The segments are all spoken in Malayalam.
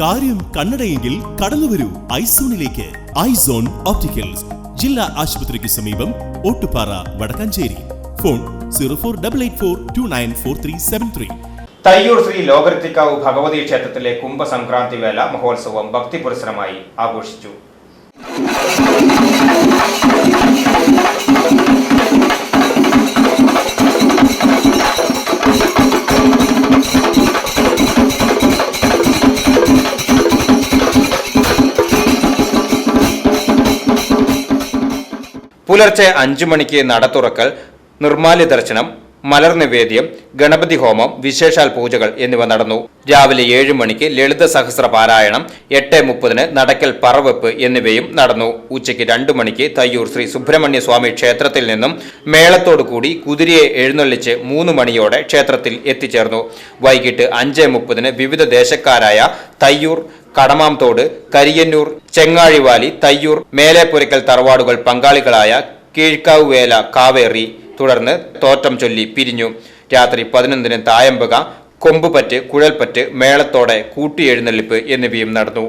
കാര്യം കണ്ണടയെങ്കിൽ കടന്നുവരൂ ഐസോണിലേക്ക്. Eyes on opticals. ജില്ലാ ആശുപത്രിക്ക് സമീപം Ottupara Vadakkanchery. Phone zero four double eight four two nine four three seven three. Thayyur Sree Lokarathikkavu Bhagavathi ക്ഷേത്രത്തിലെ കുംഭസംക്രാന്തി വേല മഹോത്സവം ഭക്തിപുരസരമായി ആഘോഷിച്ചു. പുലർച്ചെ അഞ്ചു മണിക്ക് നട തുറക്കൽ നിർമാല്യ ദർശനം മലർ നിവേദ്യം ഗണപതി ഹോമം വിശേഷാൽ പൂജകൾ എന്നിവ നടന്നു. രാവിലെ ഏഴ് മണിക്ക് ലളിത സഹസ്ര പാരായണം എട്ട് മുപ്പതിന് നടക്കൽ പറവെപ്പ് എന്നിവയും നടന്നു. ഉച്ചയ്ക്ക് രണ്ടു മണിക്ക് തയ്യൂർ ശ്രീ സുബ്രഹ്മണ്യ സ്വാമി ക്ഷേത്രത്തിൽ നിന്നും മേളത്തോടു കൂടി കുതിരയെ എഴുന്നള്ളിച്ച് മൂന്ന് മണിയോടെ ക്ഷേത്രത്തിൽ എത്തിച്ചേർന്നു. വൈകിട്ട് അഞ്ച് മുപ്പതിന് വിവിധ ദേശക്കാരായ തയ്യൂർ കടമാംതോട് കരിയന്നൂർ ചെങ്ങാഴിവാലി തയ്യൂർ മേലേപ്പുരയ്ക്കൽ തറവാടുകൾ പങ്കാളികളായ കീഴ്ക്കാവ് വേല കാവേറി തുടർന്ന് തോറ്റം ചൊല്ലി പിരിഞ്ഞു. രാത്രി പതിനൊന്നിന് തായമ്പക കൊമ്പുപറ്റ് കുഴൽപ്പറ്റ് മേളത്തോടെ കൂട്ടിയെഴുന്നള്ളിപ്പ് എന്നിവയും നടന്നു.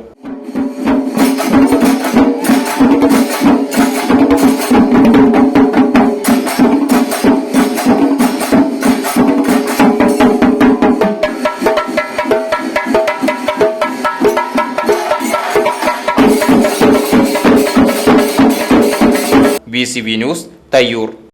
V news Thayyur